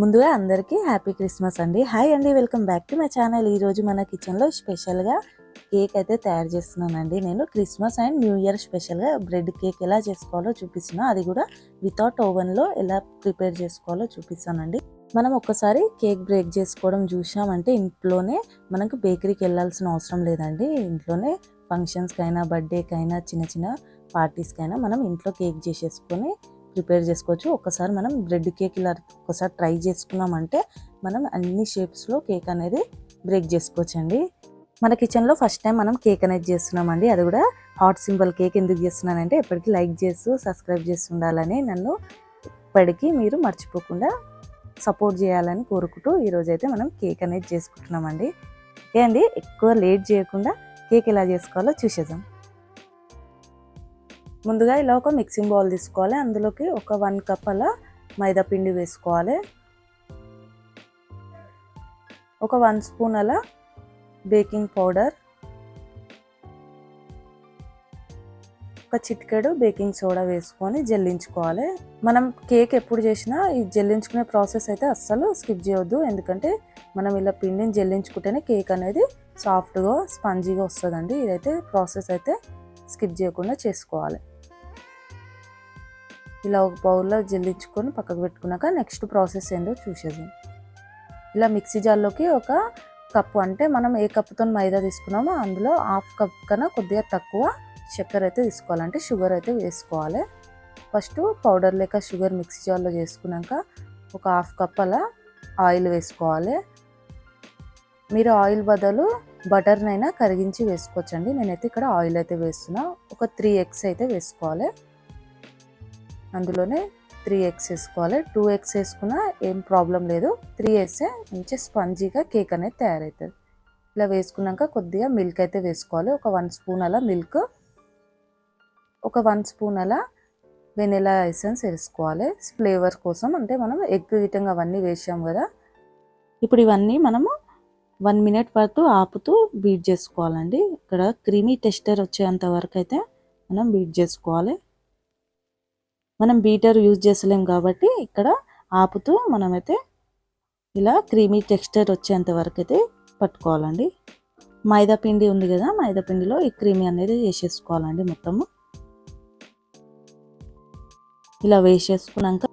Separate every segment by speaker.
Speaker 1: ముందుగా అందరికీ happy Christmas అండి. హాయ్ అండి welcome back to my channel. ఈరోజు మన కిచెన్లో స్పెషల్గా కేక్ అయితే తయారు చేస్తున్నానండి. నేను క్రిస్మస్ అండ్ న్యూ ఇయర్ స్పెషల్గా బ్రెడ్ కేక్ ఎలా చేసుకోవాలో చూపిస్తున్నా. అది కూడా వితౌట్ ఓవెన్లో ఎలా ప్రిపేర్ చేసుకోవాలో చూపిస్తానండి. మనం ఒక్కసారి కేక్ బ్రేక్ చేసుకోవడం చూసామంటే ఇంట్లోనే మనకు బేకరీకి వెళ్ళాల్సిన అవసరం లేదండి. ఇంట్లోనే ఫంక్షన్స్కైనా బర్త్డేకైనా చిన్న చిన్న పార్టీస్కైనా మనం ఇంట్లో కేక్ చేసేసుకొని ప్రిపేర్ చేసుకోవచ్చు. ఒకసారి మనం బ్రెడ్ కేక్ ఇలా ఒకసారి ట్రై చేసుకున్నామంటే మనం అన్ని షేప్స్లో కేక్ అనేది బ్రేక్ చేసుకోవచ్చండి. మన కిచెన్లో ఫస్ట్ టైం మనం కేక్ అనేది చేస్తున్నామండి. అది కూడా హాట్ సింబల్ కేక్ ఎందుకు చేస్తున్నానంటే ఎప్పటికీ లైక్ చేస్తూ సబ్స్క్రైబ్ చేస్తుండాలని నన్ను ఇప్పటికీ మీరు మర్చిపోకుండా సపోర్ట్ చేయాలని కోరుకుంటూ ఈరోజు అయితే మనం కేక్ అనేది చేసుకుంటున్నామండి. ఏ అండి ఎక్కువ లేట్ చేయకుండా కేక్ ఎలా చేసుకోవాలో చూసేద్దాం. ముందుగా ఇలా ఒక మిక్సింగ్ బౌల్ తీసుకోవాలి. అందులోకి ఒక వన్ కప్ అలా మైదా పిండి వేసుకోవాలి. ఒక వన్ స్పూన్ అలా బేకింగ్ పౌడర్. ఒక చిటికెడు బేకింగ్ సోడా వేసుకొని జల్లించుకోవాలి. మనం కేక్ ఎప్పుడు చేసినా ఈ జల్లించుకునే ప్రాసెస్ అయితే అస్సలు స్కిప్ చేయొద్దు. ఎందుకంటే మనం ఇలా పిండిని జల్లించుకుంటేనే కేక్ అనేది సాఫ్ట్గా స్పంజీగా వస్తుందండి. ఇదైతే ప్రాసెస్ అయితే స్కిప్ చేయకుండా చేసుకోవాలి. ఇలా ఒక బౌల్లో జల్లించుకొని పక్కకు పెట్టుకున్నాక నెక్స్ట్ ప్రాసెస్ ఏందో చూసేద్దాం. ఇలా మిక్సీ జార్లోకి ఒక కప్పు అంటే మనం ఏ కప్పుతో మైదా తీసుకున్నామో అందులో హాఫ్ కప్ కన్నా కొద్దిగా తక్కువ చక్కెర అయితే తీసుకోవాలంటే షుగర్ అయితే వేసుకోవాలి. ఫస్ట్ పౌడర్ లేక షుగర్ మిక్సీ జార్లో చేసుకున్నాక ఒక హాఫ్ కప్ అలా ఆయిల్ వేసుకోవాలి. మీరు ఆయిల్ బదులు బటర్నైనా కరిగించి వేసుకోవచ్చండి. నేనైతే ఇక్కడ ఆయిల్ అయితే వేస్తున్నా. ఒక త్రీ ఎగ్స్ అయితే వేసుకోవాలి. అందులోనే త్రీ ఎగ్స్ వేసుకోవాలి. టూ ఎగ్స్ వేసుకున్నా ఏం ప్రాబ్లం లేదు. త్రీ వేస్తే మంచి స్పంజీగా కేక్ అనేది తయారవుతుంది. ఇలా వేసుకున్నాక కొద్దిగా మిల్క్ అయితే వేసుకోవాలి. ఒక వన్ స్పూన్ అలా మిల్క్ ఒక వన్ స్పూన్ అలా వెనిలా ఎసెన్స్ వేసుకోవాలి. ఫ్లేవర్ కోసం అంటే మనం ఎగ్ గిటంగా అవన్నీ వేసాం కదా. ఇప్పుడు ఇవన్నీ మనము వన్ మినిట్ పాటు ఆపుతూ బీట్ చేసుకోవాలండి. ఇక్కడ క్రీమీ టెస్టర్ వచ్చేంత వరకు అయితే మనం బీట్ చేసుకోవాలి. మనం బీటర్ యూజ్ చేసలేం కాబట్టి ఇక్కడ ఆపుతూ మనమైతే ఇలా క్రీమీ టెక్స్చర్ వచ్చేంత వరకు అయితే పట్టుకోవాలండి. మైదా పిండి ఉంది కదా మైదా పిండిలో ఈ క్రీమీ అనేది వేసేసుకోవాలండి మొత్తము. ఇలా వేసేసుకున్నాక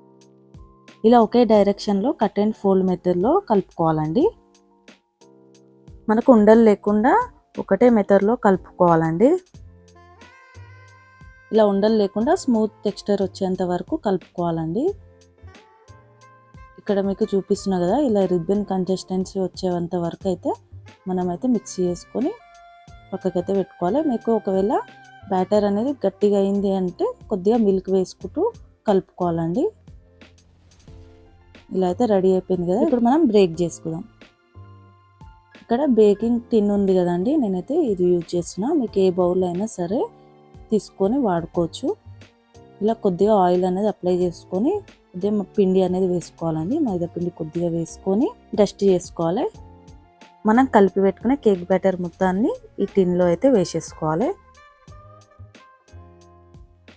Speaker 1: ఇలా ఒకే డైరెక్షన్లో కట్ అండ్ ఫోల్డ్ మెథడ్లో కలుపుకోవాలండి. మనకు ఉండలు లేకుండా ఒకటే మెథడ్లో కలుపుకోవాలండి. ఇలా ఉండలు లేకుండా స్మూత్ టెక్స్చర్ వచ్చేంత వరకు కలుపుకోవాలండి. ఇక్కడ మీకు చూపిస్తున్నా కదా ఇలా రిబ్బన్ కన్సిస్టెన్సీ వచ్చేంత వరకు అయితే మనమైతే మిక్స్ చేసుకొని పక్కకైతే పెట్టుకోవాలి. మీకు ఒకవేళ బ్యాటర్ అనేది గట్టిగా అయింది అంటే కొద్దిగా మిల్క్ వేసుకుంటూ కలుపుకోవాలండి. ఇలా అయితే రెడీ అయిపోయింది కదా ఇప్పుడు మనం బ్రేక్ చేసుకుందాం. ఇక్కడ బేకింగ్ టిన్ ఉంది కదండి నేనైతే ఇది యూజ్ చేస్తున్నా. మీకు ఏ బౌల్ అయినా సరే తీసుకొని వాడుకోవచ్చు. ఇలా కొద్దిగా ఆయిల్ అనేది అప్లై చేసుకొని కొద్దిగా పిండి అనేది వేసుకోవాలండి. మైదా పిండి కొద్దిగా వేసుకొని డస్ట్ చేసుకోవాలి. మనం కలిపి పెట్టుకునే కేక్ బ్యాటర్ మొత్తాన్ని ఈ టిన్లో అయితే వేసేసుకోవాలి.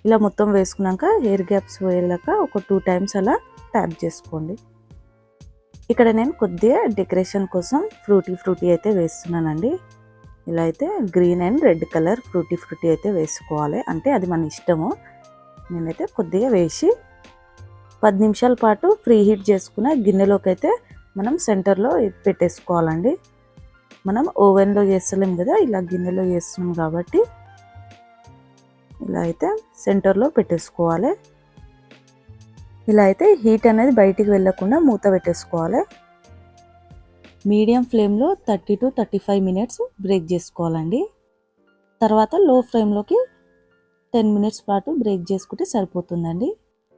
Speaker 1: ఇలా మొత్తం వేసుకున్నాక ఎయిర్ గ్యాప్స్ పోయేలాక ఒక టూ టైమ్స్ అలా ట్యాప్ చేసుకోండి. ఇక్కడ నేను కొద్దిగా డెకరేషన్ కోసం ఫ్రూటీ ఫ్రూటీ అయితే వేస్తున్నానండి. ఇలా అయితే green and red colour fruity fruity అయితే వేసుకోవాలి. అంటే అది మన ఇష్టము. నేనైతే కొద్దిగా వేసి పది నిమిషాల పాటు ఫ్రీ హీట్ చేసుకున్న గిన్నెలోకి అయితే మనం సెంటర్లో పెట్టేసుకోవాలండి. మనం ఓవెన్లో చేస్తలేం కదా ఇలా గిన్నెలో చేస్తున్నాం కాబట్టి ఇలా అయితే సెంటర్లో పెట్టేసుకోవాలి. ఇలా అయితే హీట్ అనేది బయటికి వెళ్ళకుండా మూత పెట్టేసుకోవాలి. మీడియం ఫ్లేమ్లో thirty to thirty five minutes break చేసుకోవాలండి. తర్వాత లో ఫ్లేమ్లోకి టెన్ మినిట్స్ పాటు బ్రేక్ చేసుకుంటే సరిపోతుందండి.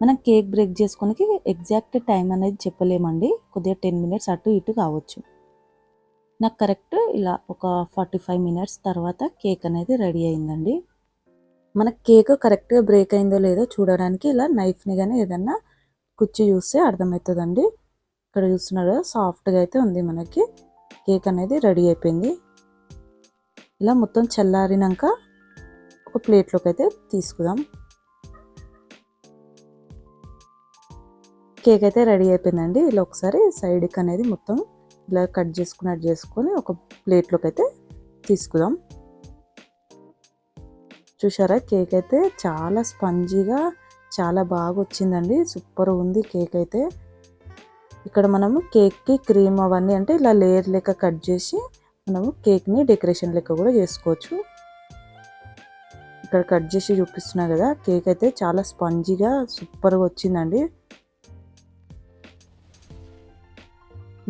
Speaker 1: మనం కేక్ బ్రేక్ చేసుకోనికి ఎగ్జాక్ట్ టైం అనేది చెప్పలేమండి. కొద్దిగా టెన్ మినిట్స్ అటు ఇటు కావచ్చు. నాకు కరెక్ట్ ఇలా ఒక ఫార్టీ ఫైవ్ మినిట్స్ తర్వాత కేక్ అనేది రెడీ అయిందండి. మన కేక్ కరెక్ట్గా బ్రేక్ అయిందో లేదో చూడడానికి ఇలా నైఫ్ని కానీ ఏదన్నా కుచ్చి చూస్తే అర్థమవుతుందండి. ఇక్కడ చూస్తున్నారు సాఫ్ట్గా అయితే ఉంది మనకి. కేక్ అనేది రెడీ అయిపోయింది. ఇలా మొత్తం చల్లారినాక ఒక ప్లేట్లోకి అయితే తీసుకుందాం. కేక్ అయితే రెడీ అయిపోయిందండి. ఇలా ఒకసారి సైడ్కి అనేది మొత్తం ఇలా కట్ చేసుకున్నట్టు చేసుకొని ఒక ప్లేట్లోకి అయితే తీసుకుందాం. చూసారా కేక్ అయితే చాలా స్పంజీగా చాలా బాగా వచ్చిందండి. సూపర్ ఉంది కేక్ అయితే. ఇక్కడ మనము కేక్కి క్రీమ్ అవన్నీ అంటే ఇలా లేయర్ లెక్క కట్ చేసి మనము కేక్ని డెకరేషన్ లెక్క కూడా చేసుకోవచ్చు. ఇక్కడ కట్ చేసి చూపిస్తున్నా కదా కేక్ అయితే చాలా స్పంజీగా సూపర్గా వచ్చిందండి.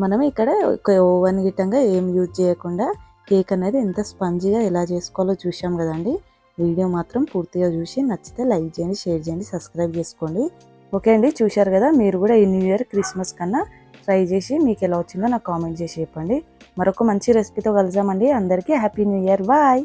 Speaker 1: మనం ఇక్కడ ఒక ఓవెన్ గిట్టంగా ఏం యూజ్ చేయకుండా కేక్ అనేది ఎంత స్పంజీగా ఎలా చేసుకోవాలో చూసాం కదండి. వీడియో మాత్రం పూర్తిగా చూసి నచ్చితే లైక్ చేయండి షేర్ చేయండి సబ్స్క్రైబ్ చేసుకోండి. ఓకే అండి చూశారు కదా మీరు కూడా ఈ న్యూ ఇయర్ క్రిస్మస్ కన్నా ట్రై చేసి మీకు ఎలా వచ్చిందో నాకు కామెంట్ చేసి చెప్పండి. మరొక మంచి రెసిపీతో కలిసామండి అందరికీ హ్యాపీ న్యూ ఇయర్ బాయ్